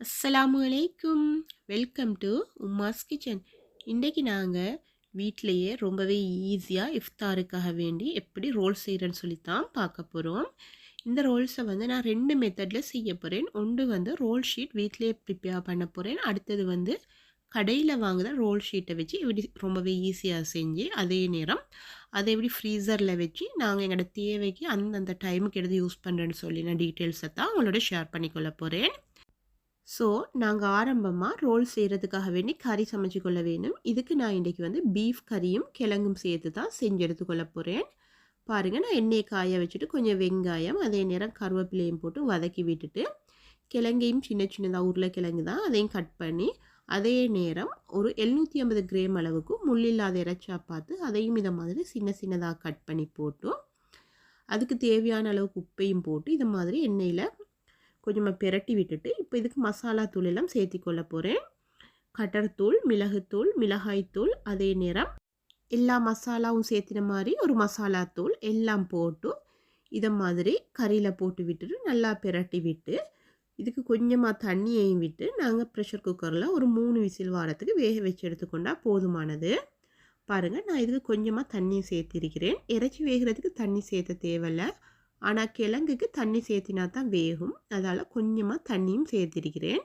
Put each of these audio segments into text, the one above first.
அஸ்ஸலாமு அலைக்கும். Welcome to உம்மாஸ் kitchen இன்றைக்கி நாங்கள் வீட்டிலையே ரொம்பவே ஈஸியாக இஃப்தாருக்காக வேண்டி எப்படி ரோல் செய்கிறேன்னு சொல்லித்தான் பார்க்க போகிறோம் இந்த ரோல்ஸை வந்து நான் ரெண்டு மெத்தடில் செய்ய போகிறேன் ஒன்று வந்து ரோல் ஷீட் வீட்டிலேயே ப்ரிப்பேர் பண்ண போகிறேன் அடுத்தது வந்து கடையில் வாங்குகிற ரோல் ஷீட்டை வச்சு எப்படி ரொம்பவே ஈஸியாக செஞ்சு அதே நேரம் அதை எப்படி ஃப்ரீசரில் வச்சு நாங்கள் எங்களோட தேவைக்கு அந்தந்த டைமுக்கு எடுத்து யூஸ் பண்ணுறேன்னு சொல்லி நான் டீட்டெயில்ஸை தான் உங்களோட ஷேர் பண்ணிக்கொள்ள போகிறேன் ஸோ நாங்கள் ஆரம்பமாக ரோல் செய்கிறதுக்காக வேண்டி கறி சமைச்சு கொள்ள வேணும் இதுக்கு நான் இன்றைக்கி வந்து பீஃப் கறியும் கிழங்கும் சேர்த்து தான் செஞ்சு எடுத்துக்கொள்ள போகிறேன் பாருங்கள் நான் எண்ணெயை காய வச்சுட்டு கொஞ்சம் வெங்காயம் அதே நேரம் கருவேப்பிலையும் போட்டு வதக்கி விட்டுட்டு கிழங்கையும் சின்ன சின்னதாக உருளைக்கிழங்கு தான் அதையும் கட் பண்ணி அதே நேரம் ஒரு எழுநூற்றி ஐம்பது கிராம் அளவுக்கு முள்ளில்லாத இறைச்சா பார்த்து அதையும் இதை மாதிரி சின்ன சின்னதாக கட் பண்ணி போட்டு அதுக்கு தேவையான அளவுக்கு உப்பையும் போட்டு இதை மாதிரி எண்ணெயில் கொஞ்சமாக பிரட்டி விட்டுட்டு இப்போ இதுக்கு மசாலா தூள் எல்லாம் சேர்த்தி கொள்ள போகிறேன் கட்டர்தூள் மிளகுத்தூள் மிளகாய்த்தூள் அதே நேரம் எல்லா மசாலாவும் சேர்த்தின மாதிரி ஒரு மசாலா தூள் எல்லாம் போட்டு இதை மாதிரி கறியில் போட்டு விட்டுட்டு நல்லா பிரட்டி விட்டு இதுக்கு கொஞ்சமாக தண்ணியையும் விட்டு நாங்கள் ப்ரெஷர் குக்கரில் ஒரு மூணு விசில் வாரத்துக்கு வேக வச்சு எடுத்துக்கொண்டா போதுமானது. பாருங்கள் நான் இதுக்கு கொஞ்சமாக தண்ணி சேர்த்திருக்கிறேன். இறைச்சி வேகிறதுக்கு தண்ணி சேர்த்த தேவையில்லை. ஆனால் கிழங்குக்கு தண்ணி சேர்த்தினா தான் வேகும். அதால் கொஞ்சமாக தண்ணியும் சேர்த்திருக்கிறேன்.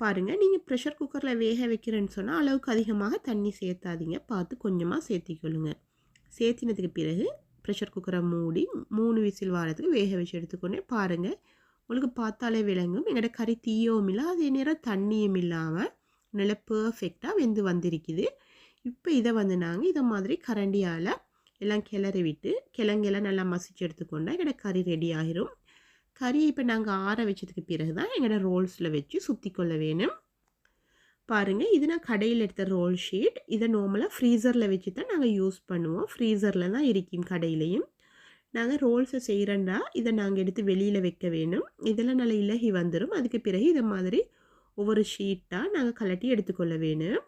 பாருங்கள் நீங்கள் ப்ரெஷர் குக்கரில் வேக வைக்கிறேன்னு சொன்னால் அளவுக்கு அதிகமாக தண்ணி சேர்த்தாதீங்க. பார்த்து கொஞ்சமாக சேர்த்திக்கொள்ளுங்க. சேர்த்தினதுக்கு பிறகு ப்ரெஷர் குக்கரை மூடி மூணு விசில் வாரத்துக்கு வேக வச்சு எடுத்துக்கொண்டே பாருங்கள் உங்களுக்கு பார்த்தாலே விளங்கும். எங்களோட கறி தீயவும் இல்லை அதே நேரம் தண்ணியும் இல்லாமல் நல்லா பர்ஃபெக்டாக வெந்து வந்திருக்குது. இப்போ இதை வந்து நாங்கள் இதை மாதிரி கரண்டியால் எல்லாம் கிளறி விட்டு கிழங்கெல்லாம் நல்லா மசிச்சு எடுத்துக்கொண்டா எங்களோட கறி ரெடி ஆகிரும் கறியை இப்போ நாங்கள் ஆற வச்சதுக்கு பிறகு தான் எங்களோட ரோல்ஸில் வச்சு சுற்றி கொள்ள வேணும். பாருங்கள் இது நான் கடையில் எடுத்த ரோல் ஷீட் இதை நார்மலாக ஃப்ரீசரில் வச்சு தான் நாங்கள் யூஸ் பண்ணுவோம். ஃப்ரீசரில் தான் இருக்கும் கடையிலையும். நாங்கள் ரோல்ஸை செய்கிறேன்டா இதை நாங்கள் எடுத்து வெளியில் வைக்க வேணும். இதெல்லாம் நல்லா இலகி வந்துடும் அதுக்கு பிறகு இதை மாதிரி ஒவ்வொரு ஷீட்டாக நாங்கள் கலட்டி எடுத்துக்கொள்ள வேணும்.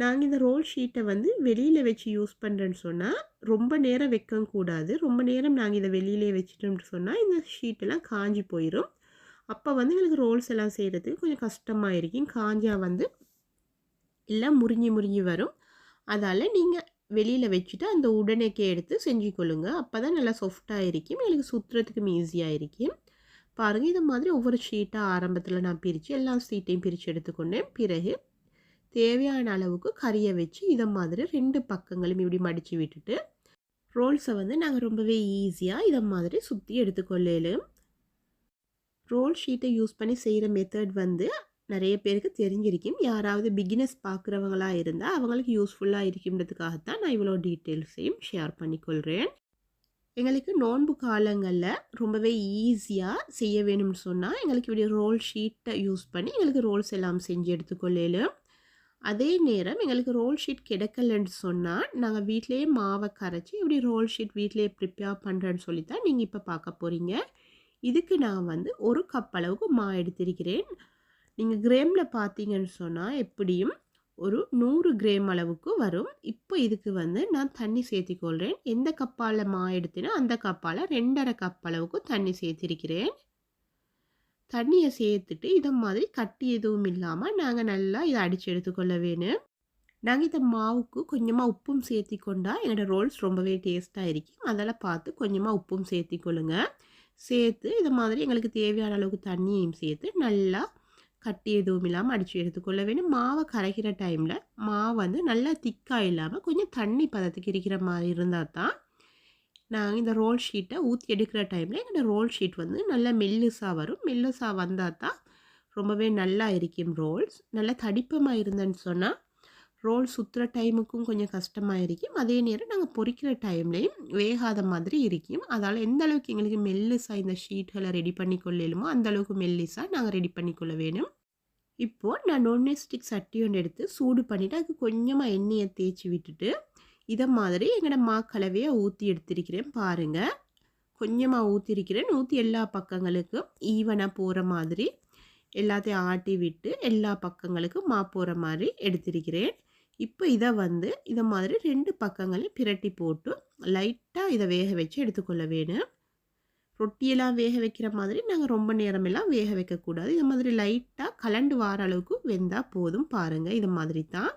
நாங்கள் இந்த ரோல் ஷீட்டை வந்து வெளியில் வச்சு யூஸ் பண்ணுறேன்னு சொன்னால் ரொம்ப நேரம் வைக்கக்கூடாது ரொம்ப நேரம் நாங்கள் இதை வெளியிலே வச்சுட்டோம்னு சொன்னால் இந்த ஷீட்டெல்லாம் காஞ்சி போயிடும் அப்போ வந்து எங்களுக்கு ரோல்ஸ் எல்லாம் செய்கிறதுக்கு கொஞ்சம் கஷ்டமாக இருக்கும். காஞ்சா வந்து எல்லாம் முறிஞ்சி முறிஞ்சி வரும். அதால் நீங்கள் வெளியில் வச்சுட்டு அந்த உடனேக்கே எடுத்து செஞ்சு கொள்ளுங்க அப்போ தான் நல்லா சாஃப்டாக இருக்கும். எங்களுக்கு சுற்றுறதுக்கும் ஈஸியாக இருக்கும். பாருங்கள் இது மாதிரி ஒவ்வொரு ஷீட்டாக ஆரம்பத்தில் நான் பிரித்து எல்லா ஷீட்டையும் பிரித்து எடுத்துக்கொண்டேன். பிறகு தேவையான அளவுக்கு கறியை வச்சு இதை மாதிரி ரெண்டு பக்கங்களும் இப்படி மடித்து விட்டுட்டு ரோல்ஸை வந்து நாங்கள் ரொம்பவே ஈஸியாக இதை மாதிரி சுற்றி எடுத்துக்கொள்ளலும் ரோல் ஷீட்டை யூஸ் பண்ணி செய்கிற மெத்தட் வந்து நிறைய பேருக்கு தெரிஞ்சிருக்கும். யாராவது பிகினஸ் பார்க்குறவங்களா இருந்தால் அவங்களுக்கு யூஸ்ஃபுல்லாக இருக்குன்றதுக்காகத்தான் நான் இவ்வளோ டீட்டெயில்ஸையும் ஷேர் பண்ணிக்கொள்கிறேன் எங்களுக்கு நோன்பு காலங்களில் ரொம்பவே ஈஸியாக செய்ய வேணும்னு சொன்னால் எங்களுக்கு இப்படி ரோல் ஷீட்டை யூஸ் பண்ணி எங்களுக்கு ரோல்ஸ் எல்லாம் செஞ்சு எடுத்துக்கொள்ளலும் அதே நேரம் எங்களுக்கு ரோல் ஷீட் கிடைக்கலன்னு சொன்னால் நாங்கள் வீட்டிலேயே மாவை கரைச்சி இப்படி ரோல் ஷீட் வீட்டிலேயே ப்ரிப்பேர் பண்ணுறேன்னு சொல்லி தான் நீங்கள் இப்போ பார்க்க போகிறீங்க இதுக்கு நான் வந்து ஒரு கப் அளவுக்கு மா எடுத்திருக்கிறேன். நீங்கள் கிரேமில் பார்த்தீங்கன்னு சொன்னால் எப்படியும் ஒரு நூறு கிரேம் அளவுக்கு வரும். இப்போ இதுக்கு வந்து நான் தண்ணி சேர்த்திக்கொள்கிறேன் எந்த கப்பால் மா எடுத்தினோ அந்த கப்பால் ரெண்டரை கப் அளவுக்கு தண்ணி சேர்த்திருக்கிறேன். தண்ணியை சேர்த்துட்டு இதை மாதிரி கட்டி எதுவும் இல்லாமல் நாங்கள் நல்லா இதை அடித்து எடுத்துக்கொள்ள வேணும் நாங்கள் இந்த மாவுக்கு கொஞ்சமாக உப்பும் சேர்த்தி கொண்டா என்னோடய ரோல்ஸ் ரொம்பவே டேஸ்ட்டாக இருக்கும். அதெல்லாம் பார்த்து கொஞ்சமாக உப்பும் சேர்த்தி கொள்ளுங்க சேர்த்து இதை மாதிரி எங்களுக்கு தேவையான அளவுக்கு தண்ணியையும் சேர்த்து நல்லா கட்டி எதுவும் இல்லாமல் அடித்து எடுத்துக்கொள்ள வேணும் மாவை கரைக்கிற டைமில் மாவு வந்து நல்லா திக்காக இல்லாமல் கொஞ்சம் தண்ணி பதத்துக்கு இருக்கிற மாதிரி இருந்தால் தான் நாங்கள் இந்த ரோல் ஷீட்டை ஊற்றி எடுக்கிற டைமில் எங்களோட ரோல் ஷீட் வந்து நல்லா மெல்லுசாக வரும். மெல்லுசாக வந்தால் தான் ரொம்பவே நல்லா இருக்கும் ரோல்ஸ் நல்லா தடிப்பமாக இருந்தேன்னு சொன்னால் ரோல் சுற்றுற டைமுக்கும் கொஞ்சம் கஷ்டமாக இருக்கும். அதே நேரம் நாங்கள் பொறிக்கிற டைம்லேயும் வேகாத மாதிரி இருக்கும். அதால் எந்த அளவுக்கு எங்களுக்கு மெல்லுசாக இந்த ஷீட்களை ரெடி பண்ணி கொள்ளலுமோ அந்த அளவுக்கு நாங்கள் ரெடி பண்ணிக்கொள்ள வேணும் இப்போது நான் நொன்ஸ்டிக் சட்டி ஒன்று எடுத்து சூடு பண்ணிவிட்டு அதுக்கு கொஞ்சமாக எண்ணெயை தேய்ச்சி விட்டுட்டு இதை மாதிரி எங்களோட மா கலவையை ஊற்றி எடுத்திருக்கிறேன் பாருங்கள் கொஞ்சமாக ஊற்றிருக்கிறேன் ஊற்றி எல்லா பக்கங்களுக்கும் ஈவனாக போகிற மாதிரி எல்லாத்தையும் ஆட்டி விட்டு எல்லா பக்கங்களுக்கும் மா போகிற மாதிரி எடுத்திருக்கிறேன். இப்போ இதை வந்து இதை மாதிரி ரெண்டு பக்கங்களையும் பிரட்டி போட்டு லைட்டாக இதை வேக வச்சு எடுத்துக்கொள்ள வேணும். ரொட்டியெல்லாம் வேக வைக்கிற மாதிரி நாங்கள் ரொம்ப நேரமெல்லாம் வேக வைக்கக்கூடாது. இது மாதிரி லைட்டாக கலண்டு வர அளவுக்கு வெந்தால் போதும் பாருங்கள் இது மாதிரி தான்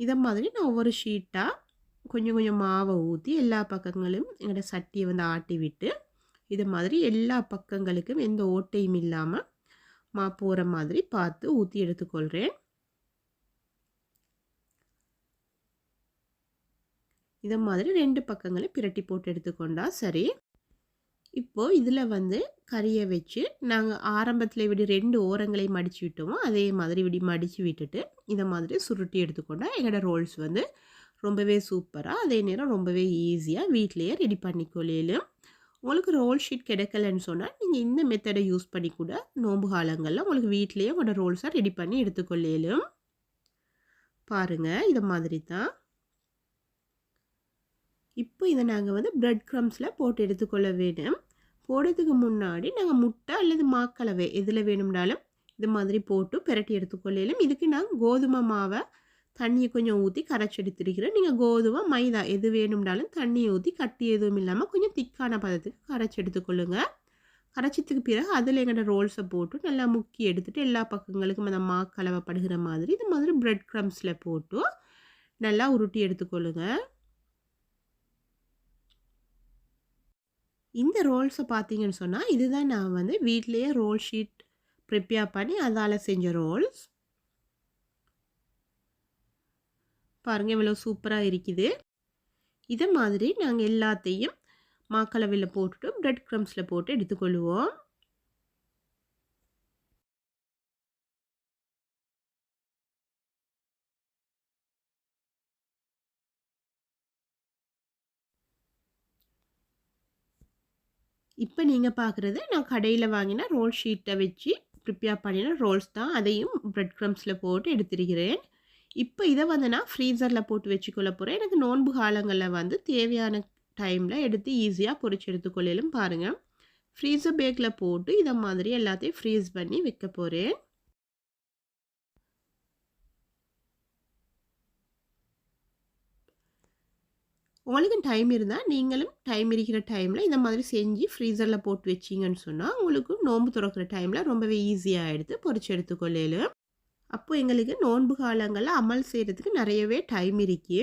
இதை மாதிரி நான் ஒவ்வொரு ஷீட்டாக கொஞ்சம் கொஞ்சம் மாவை ஊற்றி எல்லா பக்கங்களும் எங்களோட சட்டியை வந்து ஆட்டி விட்டு இது மாதிரி எல்லா பக்கங்களுக்கும் எந்த ஓட்டையும் இல்லாமல் மா போகிற மாதிரி பார்த்து ஊற்றி எடுத்துக்கொள்கிறேன் இதை மாதிரி ரெண்டு பக்கங்களையும் பிரட்டி போட்டு எடுத்துக்கொண்டா சரி. இப்போது இதில் வந்து கறியை வச்சு நாங்கள் ஆரம்பத்தில் இப்படி ரெண்டு ஓரங்களை மடித்து விட்டோமோ அதே மாதிரி இப்படி மடித்து விட்டுட்டு இதை மாதிரி சுருட்டி எடுத்துக்கொண்டால் எங்களோட ரோல்ஸ் வந்து ரொம்பவே சூப்பராக அதே நேரம் ரொம்பவே ஈஸியாக வீட்லேயே ரெடி பண்ணிக்கொள்ளையிலும் உங்களுக்கு ரோல் ஷீட் கிடைக்கலன்னு சொன்னால் நீங்கள் இந்த மெத்தடை யூஸ் பண்ணி கூட நோம்பு காலங்களில் உங்களுக்கு வீட்லேயே உங்களோட ரோல்ஸாக ரெடி பண்ணி எடுத்துக்கொள்ளையிலும் பாருங்கள் இதை மாதிரி தான். இப்போ இதை நாங்கள் வந்து ப்ரெட் க்ரம்ஸில் போட்டு எடுத்துக்கொள்ள வேணும். போடுறதுக்கு முன்னாடி நாங்கள் முட்டை அல்லது மாக்கலவை எதில் வேணும்னாலும் இது மாதிரி போட்டு பிரட்டி எடுத்துக்கொள்ளையிலும் இதுக்கு நான் கோதுமை மாவை தண்ணியை கொஞ்சம் ஊற்றி கரைச்சி எடுத்துருக்கிறேன். நீங்கள் கோதுமை மைதா எது வேணும்னாலும் தண்ணியை ஊற்றி கட்டி எதுவும் இல்லாமல் கொஞ்சம் திக்கான பதத்துக்கு கரைச்சி எடுத்துக்கொள்ளுங்க. கரைச்சதுக்கு பிறகு அதில் எங்களோட ரோல்ஸை போட்டு நல்லா முக்கி எடுத்துகிட்டு எல்லா பக்கங்களுக்கும் அந்த மா கலவைப்படுகிற மாதிரி இது மாதிரி ப்ரெட் க்ரம்ஸில் போட்டு நல்லா உருட்டி எடுத்துக்கொள்ளுங்க. இந்த ரோல்ஸை பார்த்தீங்கன்னு சொன்னால் இதுதான் நான் வந்து வீட்லேயே ரோல் ஷீட் ப்ரிப்பேர் பண்ணி அதால் செஞ்ச ரோல்ஸ். பாருங்கள் இவ்வளோ சூப்பராக இருக்குது. இதை மாதிரி நாங்கள் எல்லாத்தையும் மாக்களவில் போட்டுட்டு ப்ரெட் க்ரம்ஸில் போட்டு எடுத்துக்கொள்வோம். இப்போ நீங்கள் பார்க்குறது நான் கடையில் வாங்கின ரோல் ஷீட்டை வச்சு ப்ரிப்பேர் பண்ணின ரோல்ஸ் தான் அதையும் ப்ரெட் க்ரம்ஸில் போட்டு எடுத்திருக்கிறேன். இப்போ இதை வந்து நான் ஃப்ரீசரில் போட்டு வச்சுக்கொள்ள போகிறேன் எனக்கு நோன்பு காலங்களில் வந்து தேவையான டைமில் எடுத்து ஈஸியாக பொறிச்சு எடுத்துக்கொள்ளும் பாருங்கள் ஃப்ரீசர் பேக்கில் போட்டு இதை மாதிரி எல்லாத்தையும் ஃப்ரீஸ் பண்ணி வைக்க போகிறேன் உங்களுக்கும் டைம் இருந்தால் நீங்களும் டைம் இருக்கிற டைமில் இந்த மாதிரி செஞ்சு ஃப்ரீசரில் போட்டு வச்சிங்கன்னு சொன்னால் உங்களுக்கு நோன்பு திறக்கிற டைமில் ரொம்பவே ஈஸியாக எடுத்து பொறிச்சு எடுத்துக்கொள்ளையிலும் அப்போ எங்களுக்கு நோன்பு காலங்களில் அமல் செய்கிறதுக்கு நிறையவே டைம் இருக்கு.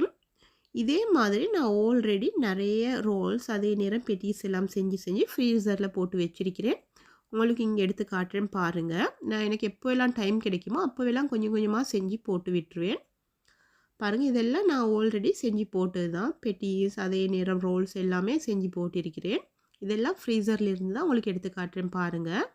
இதே மாதிரி நான் ஆல்ரெடி நிறைய ரோல்ஸ் அதே நேரம் பெட்டிஸ் எல்லாம் செஞ்சு செஞ்சு ஃப்ரீசரில் போட்டு வச்சுருக்கிறேன். உங்களுக்கு இங்கே எடுத்து காட்டுறேன் பாருங்கள் நான் எனக்கு எப்போல்லாம் டைம் கிடைக்குமோ அப்போவெல்லாம் கொஞ்சம் கொஞ்சமாக செஞ்சு போட்டு விட்டுருவேன். பாருங்கள் இதெல்லாம் நான் ஆல்ரெடி செஞ்சு போட்டது தான். பெட்டிஸ் அதே நேரம் ரோல்ஸ் எல்லாமே செஞ்சு போட்டிருக்கிறேன். இதெல்லாம் ஃப்ரீசரில் இருந்து தான் உங்களுக்கு எடுத்து காட்டுறேன் பாருங்கள்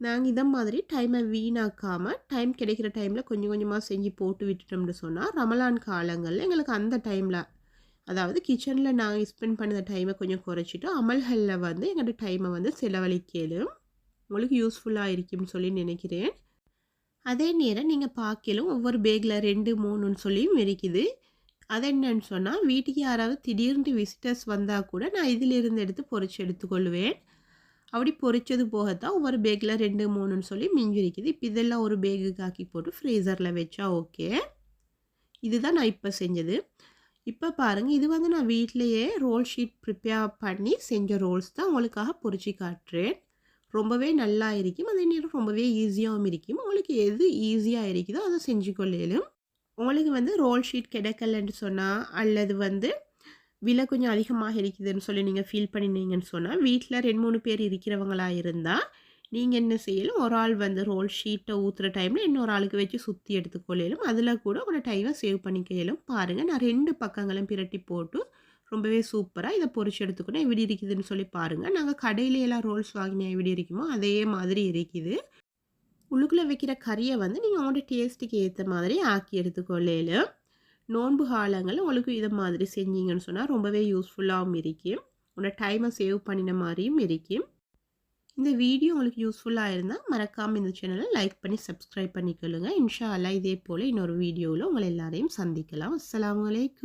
நாங்கள் இதை மாதிரி டைமை வீணாக்காமல் டைம் கிடைக்கிற டைமில் கொஞ்சம் கொஞ்சமாக செஞ்சு போட்டு விட்டுட்டோம்னு சொன்னால் ரமலான் காலங்களில் எங்களுக்கு அந்த டைமில் அதாவது கிச்சனில் நாங்கள் ஸ்பெண்ட் பண்ண டைமை கொஞ்சம் குறைச்சிட்டு அமல்களில் வந்து எங்களோட டைமை வந்து செலவழிக்கலும். உங்களுக்கு யூஸ்ஃபுல்லாக இருக்கும்னு சொல்லி நினைக்கிறேன். அதே நேரம் நீங்கள் பார்க்கலும் ஒவ்வொரு பேக்கில் ரெண்டு மூணுன்னு சொல்லியும் இருக்குது அது என்னன்னு சொன்னால் வீட்டுக்கு யாராவது திடீர்னு விசிட்டர்ஸ் வந்தால் கூட நான் இதிலிருந்து எடுத்து பொறிச்சு எடுத்துக்கொள்வேன். அப்படி பொறிச்சது போகத்தான் ஒவ்வொரு பேக்கில் ரெண்டு மூணுன்னு சொல்லி மிஞ்சிருக்குது இப்போ இதெல்லாம் ஒரு பேகுக்கு ஆக்கி போட்டு ஃப்ரீசரில் வச்சா ஓகே இதுதான் நான் இப்போ செஞ்சது. இப்போ பாருங்கள் இது வந்து நான் வீட்டிலையே ரோல் ஷீட் ப்ரிப்பேர் பண்ணி செஞ்ச ரோல்ஸ் தான் உங்களுக்காக பொறிச்சு காட்டுறேன். ரொம்பவே நல்லா இருக்கும் அதே நேரம் ரொம்பவே ஈஸியாகவும் இருக்கும். உங்களுக்கு எது ஈஸியாக இருக்குதோ அதை செஞ்சு கொள்ளையிலும் உங்களுக்கு வந்து ரோல் ஷீட் கிடைக்கலன்னு சொன்னால் அல்லது வந்து விலை கொஞ்சம் அதிகமாக இருக்குதுன்னு சொல்லி நீங்கள் ஃபீல் பண்ணினீங்கன்னு சொன்னால் வீட்டில் ரெண்டு மூணு பேர் இருக்கிறவங்களா இருந்தால் நீங்கள் என்ன செய்யலும் ஒரு ஆள் வந்து ரோல் ஷீட்டை ஊற்றுற டைமில் இன்னொரு ஆளுக்கு வச்சு சுற்றி எடுத்துக்கொள்ளையிலும் அதில் கூட உங்களோட டைமை சேவ் பண்ணிக்கையிலும் பாருங்கள் நான் ரெண்டு பக்கங்களும் பிரட்டி போட்டு ரொம்பவே சூப்பராக இதை பொறிச்சு எடுத்துக்கணும். எப்படி இருக்குதுன்னு சொல்லி பாருங்கள் நாங்கள் கடையிலையெல்லாம் ரோல்ஸ் வாங்கினா எப்படி இருக்குமோ அதே மாதிரி இருக்குது. உள்ளுக்குள்ளே வைக்கிற கறியை வந்து நீங்கள் உங்களோட டேஸ்ட்டுக்கு ஏற்ற மாதிரி ஆக்கி எடுத்துக்கொள்ளையிலும் நோன்பு காலங்களில் உங்களுக்கு இதை மாதிரி செஞ்சீங்கன்னு சொன்னால் ரொம்பவே யூஸ்ஃபுல்லாகவும் இருக்கும் உங்களோட டைமை சேவ் பண்ணின மாதிரியும் இருக்கும் இந்த வீடியோ உங்களுக்கு யூஸ்ஃபுல்லாக இருந்தால் மறக்காமல் இந்த சேனலை லைக் பண்ணி சப்ஸ்கிரைப் பண்ணிக்கொள்ளுங்க. இன்ஷா அல்லா இதே போல் இன்னொரு வீடியோவில் உங்களை எல்லாரையும் சந்திக்கலாம். அஸ்லாம் வலைக்கும்